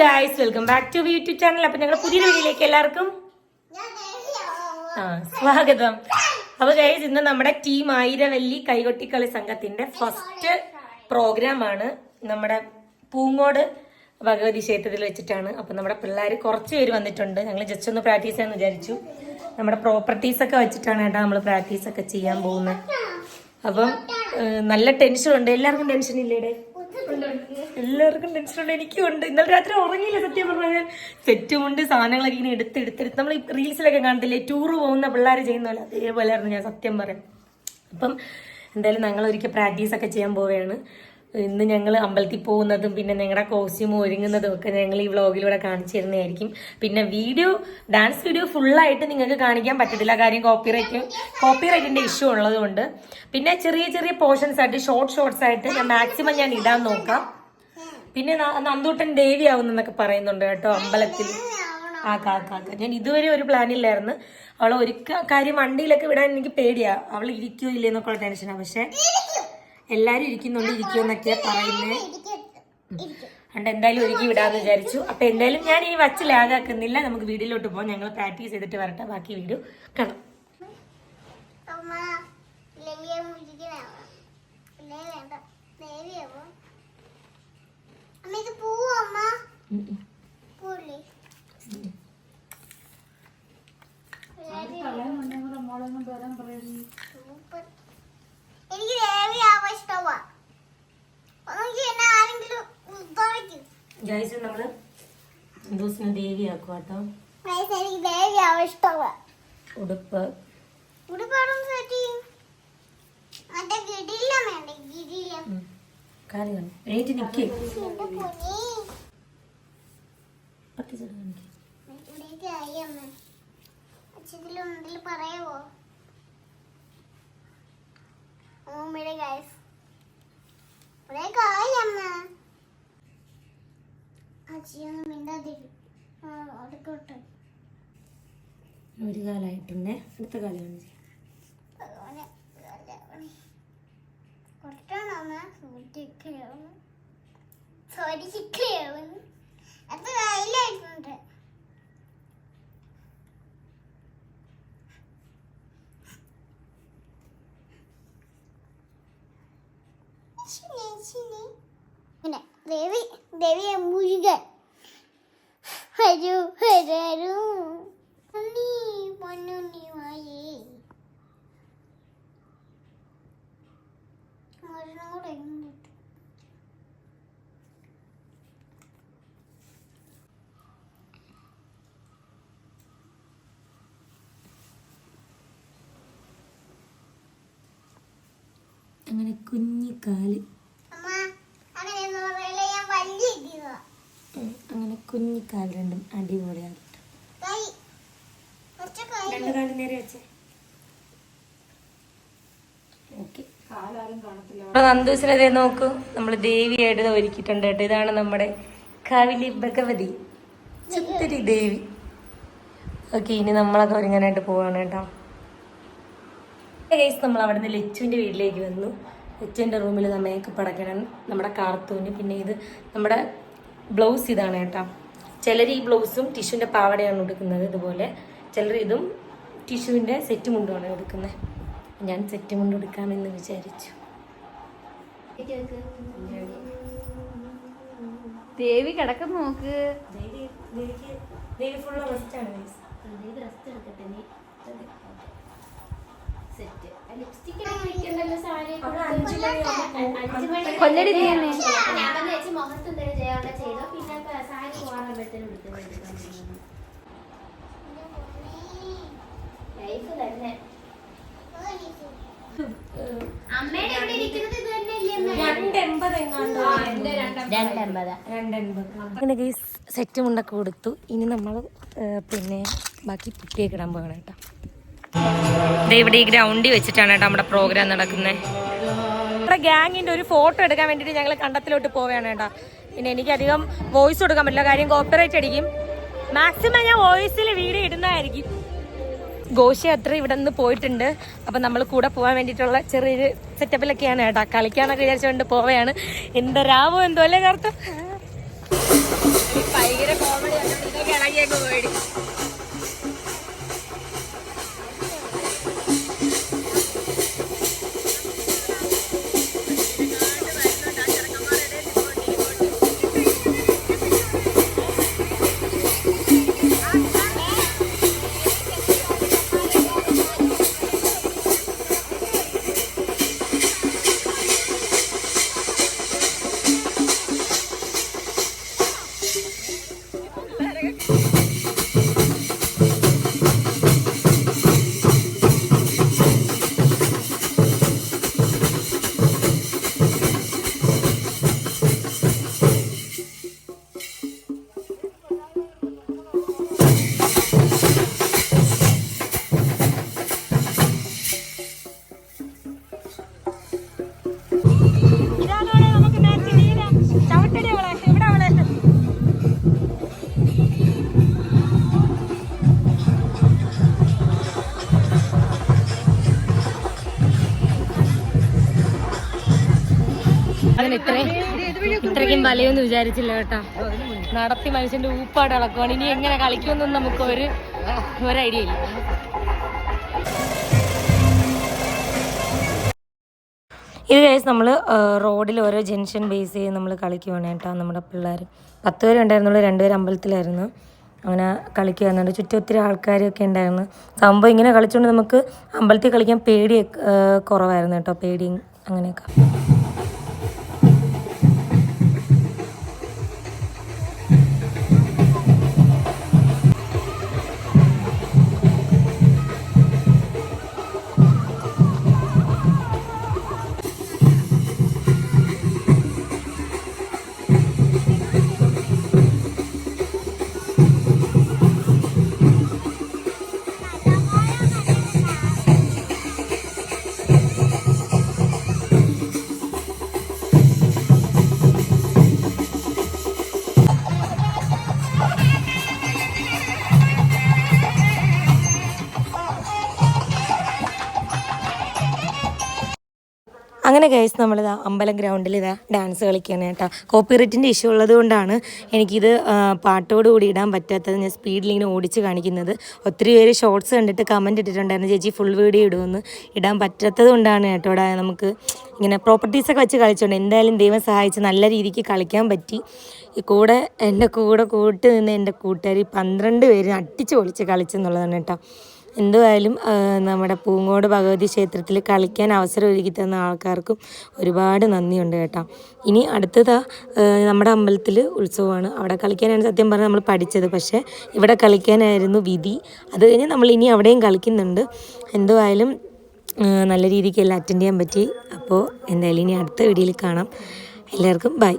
Guys welcome back to YouTube channel അപ്പൊ ഞങ്ങളുടെ പുതിയ വീഡിയോയിലേക്ക് എല്ലാവർക്കും സ്വാഗതം. അപ്പൊ ഗൈസ് ഇന്ന് നമ്മുടെ ടീം ആയിരവല്ലി കൈകൊട്ടിക്കളി സംഘത്തിന്റെ ഫസ്റ്റ് പ്രോഗ്രാം ആണ്. നമ്മുടെ പൂങ്ങോട് ഭഗവതി ക്ഷേത്രത്തിൽ വെച്ചിട്ടാണ്. അപ്പൊ നമ്മുടെ പിള്ളേർ കുറച്ച് പേര് വന്നിട്ടുണ്ട്. ഞങ്ങൾ ജസ്റ്റ് ഒന്ന് പ്രാക്ടീസ് ചെയ്യാന്ന് വിചാരിച്ചു. നമ്മുടെ പ്രോപ്പർട്ടീസ് ഒക്കെ വെച്ചിട്ടാണ് കേട്ടോ നമ്മൾ പ്രാക്ടീസ് ഒക്കെ ചെയ്യാൻ പോകുന്നത്. അപ്പം നല്ല ടെൻഷൻ ഉണ്ട്. എല്ലാവർക്കും ടെൻഷൻ ഇല്ലേടെ എല്ലാവർക്കും ടെൻഷൻ ഉണ്ട് എനിക്കും ഉണ്ട്. ഇന്നലെ രാത്രി ഉറങ്ങിയില്ല സത്യം പറഞ്ഞാൽ സെറ്റുമുണ്ട് സാധനങ്ങളൊക്കെ ഇങ്ങനെ എടുത്ത് എടുത്തെടുത്ത് നമ്മൾ റീൽസിലൊക്കെ കാണത്തില്ലേ? ടൂറ് പോകുന്ന പിള്ളേർ ചെയ്യുന്ന പോലെ അതേപോലെയായിരുന്നു ഞാൻ സത്യം പറയാം. അപ്പം എന്തായാലും ഞങ്ങൾ ഒരിക്കൽ പ്രാക്ടീസ് ഒക്കെ ചെയ്യാൻ പോവുകയാണ്. ഇന്ന് ഞങ്ങൾ അമ്പലത്തിൽ പോകുന്നതും പിന്നെ ഞങ്ങളുടെ കോസ്റ്റ്യൂം ഒരുങ്ങുന്നതും ഒക്കെ ഞങ്ങൾ ഈ വ്ളോഗിലൂടെ കാണിച്ചു തരുന്നതായിരിക്കും പിന്നെ വീഡിയോ ഡാൻസ് വീഡിയോ ഫുള്ളായിട്ട് നിങ്ങൾക്ക് കാണിക്കാൻ പറ്റത്തില്ല. കാര്യം കോപ്പിറൈറ്റ് കോപ്പിറൈറ്റിന്റെ ഇഷ്യൂ ഉള്ളതുകൊണ്ട്. പിന്നെ ചെറിയ ചെറിയ പോർഷൻസ് ആയിട്ട് ഷോർട്ട് ഷോർട്സ് ആയിട്ട് ഞാൻ മാക്സിമം ഞാൻ ഇടാൻ നോക്കാം. പിന്നെ നന്ദൂട്ടൻ ദേവി ആവുന്നെന്നൊക്കെ പറയുന്നുണ്ട് കേട്ടോ അമ്പലത്തിൽ. ആ കാക്കാക്ക ഞാൻ ഇതുവരെ ഒരു പ്ലാനില്ലായിരുന്നു അവളെ ഒരു കാര്യം വണ്ടിയിലൊക്കെ വിടാൻ എനിക്ക് പേടിയാ. അവൾ ഇരിക്കുകയോ ഇല്ലേ എന്നൊക്കെ ഉള്ള ടെൻഷനാണ് പക്ഷെ എല്ലാരും ഇരിക്കുന്നുണ്ട് ഇരിക്കുന്നൊക്കെ പറയുന്നത് അതുകൊണ്ട് എന്തായാലും ഒരുക്കി വിടാന്ന് വിചാരിച്ചു. അപ്പൊ എന്തായാലും ഞാൻ ഈ വച്ച് ലാഗാക്കുന്നില്ല. നമുക്ക് വീട്ടിലോട്ട് പോകാം ഞങ്ങൾ പ്രാക്ടീസ് ചെയ്തിട്ട് വരട്ടെ ബാക്കി വീഡിയോ കാണാം. അമ്മ ഇത് പൂവോ അമ്മ? ഉം ഗൈസ് നമ്മൾ ദിവസം ദേവിയാക്കും കേട്ടോ ഗൈസ്, ഉടുപ്പ്. കാണും. എണീറ്റ് നിൽക്കേ പത്ത് ചെട കാണിക്കേ. അത് കയ്യിലായിട്ടുണ്ട് ചിനി, ചിനി. പിന്നെ ദേവി ദേവിയെ മുഴുകൻ. വരൂ വരൂ. നീ പൊന്നുണ്ണി വായേ ഒരെണ്ണം കൂടെ ഇങ്ങോട്ട്. അങ്ങനെ കുഞ്ഞിക്കാൽ അങ്ങനെ കുഞ്ഞിക്കാൽ രണ്ടും അടിപൊളിയാണ് രണ്ട് കാൽ നേരെ വെച്ചേ. ഓക്കെ. നന്ദൂസിനെ നോക്കൂ. നമ്മൾ ദേവിയായിട്ട് ഒരുക്കിയിട്ടുണ്ട് കേട്ടോ. ഇതാണ് നമ്മുടെ കവിലി ഭഗവതി. ചിത്തിരി ദേവി. ഓക്കെ ഇനി നമ്മളൊക്കെ ഒരുങ്ങാനായിട്ട് പോവാണ് കേട്ടോ. ഗൈസ് നമ്മൾ അവിടെ നിന്ന് ലച്ചുവിന്റെ വീട്ടിലേക്ക് വന്നു. ലച്ചുവിന്റെ റൂമിൽ നമ്മയൊക്കെ പടക്കണം. നമ്മുടെ കാർത്തൂന് പിന്നെ ഇത് നമ്മുടെ ബ്ലൗസ് ഇതാണ് കേട്ടോ. ചിലർ ഈ ബ്ലൗസും ടിഷ്യൂവിന്റെ പാവടയാണ് എടുക്കുന്നത് ഇതുപോലെ. ചിലർ ഇതും ടിഷ്യൂവിന്റെ സെറ്റ് മുണ്ടുമാണ് എടുക്കുന്നത് ഞാൻ സെറ്റ് മുണ്ട് എടുക്കാമെന്ന് വിചാരിച്ചു. ദേവി കിടക്കുന്ന നോക്ക്. ദേവി ദേവിക്ക് ദേവി ഫുള്ള് റെസ്റ്റാണ് ഗൈസ് ദേവി റെസ്റ്റ് എടുക്കട്ടെ നീ. സെറ്റ് ലിപ്സ്റ്റിക് വെക്കണ്ടല്ലോ സാരി. കൊല്ലടി നീ തന്നെ ഞാൻ വന്ന് വെച്ച് മുഖത്ത് എന്തെങ്കിലും ചെയ്യാനുള്ള ചെയ്തോ. പിന്നെ ഇപ്പൊ സാരി പോകാറുമ്പോഴത്തേനും എടുക്കുന്നത് ലൈഫ് തന്നെ. അമ്മയുടെ ഇരിക്കുന്നത് ഇത് അങ്ങനെ ഗൈസ് സെറ്റ് മുണ്ടൊക്കെ കൊടുത്തു. ഇനി നമ്മൾ പിന്നെ ബാക്കി പുട്ടിയൊക്കെ ഇടാൻ പോകണം കേട്ടോ. ഇവിടെ ഈ ഗ്രൗണ്ടിൽ വെച്ചിട്ടാണ് കേട്ടോ നമ്മുടെ പ്രോഗ്രാം നടക്കുന്നത് നമ്മുടെ ഗ്യാങ്ങിന്റെ ഒരു ഫോട്ടോ എടുക്കാൻ വേണ്ടിയിട്ട് ഞങ്ങൾ കണ്ടത്തിലോട്ട് പോവുകയാണ് കേട്ടോ. പിന്നെ എനിക്കധികം വോയിസ് കൊടുക്കാൻ പറ്റില്ല. കാര്യം കോപ്പറേറ്റ് അടിക്കും. മാക്സിമം ഞാൻ വോയിസിൽ വീഡിയോ ഇടുന്നതായിരിക്കും. ഘോഷയാത്ര ഇവിടെ നിന്ന് പോയിട്ടുണ്ട്. അപ്പം നമ്മൾ കൂടെ പോകാൻ വേണ്ടിയിട്ടുള്ള ചെറിയൊരു സെറ്റപ്പിലൊക്കെയാണ് കേട്ടോ. കളിക്കാന്നൊക്കെ വിചാരിച്ചുകൊണ്ട് പോവുകയാണ്. എന്തരാവോ എന്തോ അല്ലേ കറുത്ത? പേടി ഇതാണ് അങ്ങനെ ഇത്രയും ഇത്രയ്ക്കും വലയൊന്നും വിചാരിച്ചില്ല കേട്ടോ. നടത്തി മനുഷ്യന്റെ ഊപ്പാട് ഇളക്കുവാണ് ഇനി എങ്ങനെ കളിക്കുമെന്നും നമുക്ക് ഒരു ഒരു ഐഡിയ ഇല്ല. ഇത് കേസ് നമ്മൾ റോഡിൽ ഓരോ ജംഗ്ഷൻ ബേസ് ചെയ്ത് നമ്മൾ കളിക്കുവാണ് കേട്ടോ നമ്മുടെ പിള്ളേർ പത്ത് പേര് ഉണ്ടായിരുന്നുള്ളൂ രണ്ടുപേർ അമ്പലത്തിലായിരുന്നു. അങ്ങനെ കളിക്കുന്നുണ്ട് ചുറ്റും ഒത്തിരി ആൾക്കാരൊക്കെ ഉണ്ടായിരുന്നു. സംഭവം ഇങ്ങനെ കളിച്ചുകൊണ്ട് നമുക്ക് അമ്പലത്തിൽ കളിക്കാൻ പേടി കുറവായിരുന്നു കേട്ടോ പേടിയും അങ്ങനെയൊക്കെ. അങ്ങനെ ഗൈസ് നമ്മളിതാ അമ്പലം ഗ്രൗണ്ടിൽ ഇതാ ഡാൻസ് കളിക്കുകയാണ് കേട്ടോ. കോപ്പിറൈറ്റിന്റെ ഇഷ്യൂ ഉള്ളത് കൊണ്ടാണ് എനിക്കിത് ആ, പാട്ടോട് കൂടി ഇടാൻ പറ്റാത്തത് ഞാൻ സ്പീഡിൽ ഇങ്ങനെ ഓടിച്ച് കാണിക്കുന്നത്. ഒത്തിരി പേര് ഷോർട്സ് കണ്ടിട്ട് കമന്റ് ഇട്ടിട്ടുണ്ടായിരുന്നു ചേച്ചി ഫുൾ വീഡിയോ ഇടുമെന്ന് ഇടാൻ പറ്റാത്തത് കൊണ്ടാണ് കേട്ടോ ഇവിടെ നമുക്ക് ഇങ്ങനെ പ്രോപ്പർട്ടീസൊക്കെ വെച്ച് കളിച്ചുകൊണ്ട് എന്തായാലും ദൈവം സഹായിച്ച് നല്ല രീതിക്ക് കളിക്കാൻ പറ്റി. കൂടെ എന്റെ കൂടെ കൂട്ട് നിന്ന് എന്റെ കൂട്ടുകാർ പന്ത്രണ്ട് പേര് അട്ടിച്ച് പൊളിച്ച് കളിച്ചെന്നുള്ളതാണ് കേട്ടോ. എന്തുവായാലും നമ്മുടെ പൂങ്കോട് ഭഗവതി ക്ഷേത്രത്തിൽ കളിക്കാൻ അവസരം ഒരുക്കി തന്ന ആൾക്കാർക്കും ഒരുപാട് നന്ദിയുണ്ട് കേട്ടോ. ഇനി അടുത്തതാ നമ്മുടെ അമ്പലത്തിൽ ഉത്സവമാണ്. അവിടെ കളിക്കാനാണ് സത്യം പറഞ്ഞാൽ നമ്മൾ പഠിച്ചത്. പക്ഷേ ഇവിടെ കളിക്കാനായിരുന്നു വിധി. അത് കഴിഞ്ഞ് നമ്മൾ ഇനി അവിടെയും കളിക്കുന്നുണ്ട്. എന്തുവായാലും നല്ല രീതിക്ക് എല്ലാം അറ്റൻഡ് ചെയ്യാൻ പറ്റി. അപ്പോൾ എന്തായാലും ഇനി അടുത്ത വീഡിയോയിൽ കാണാം. എല്ലാവർക്കും ബൈ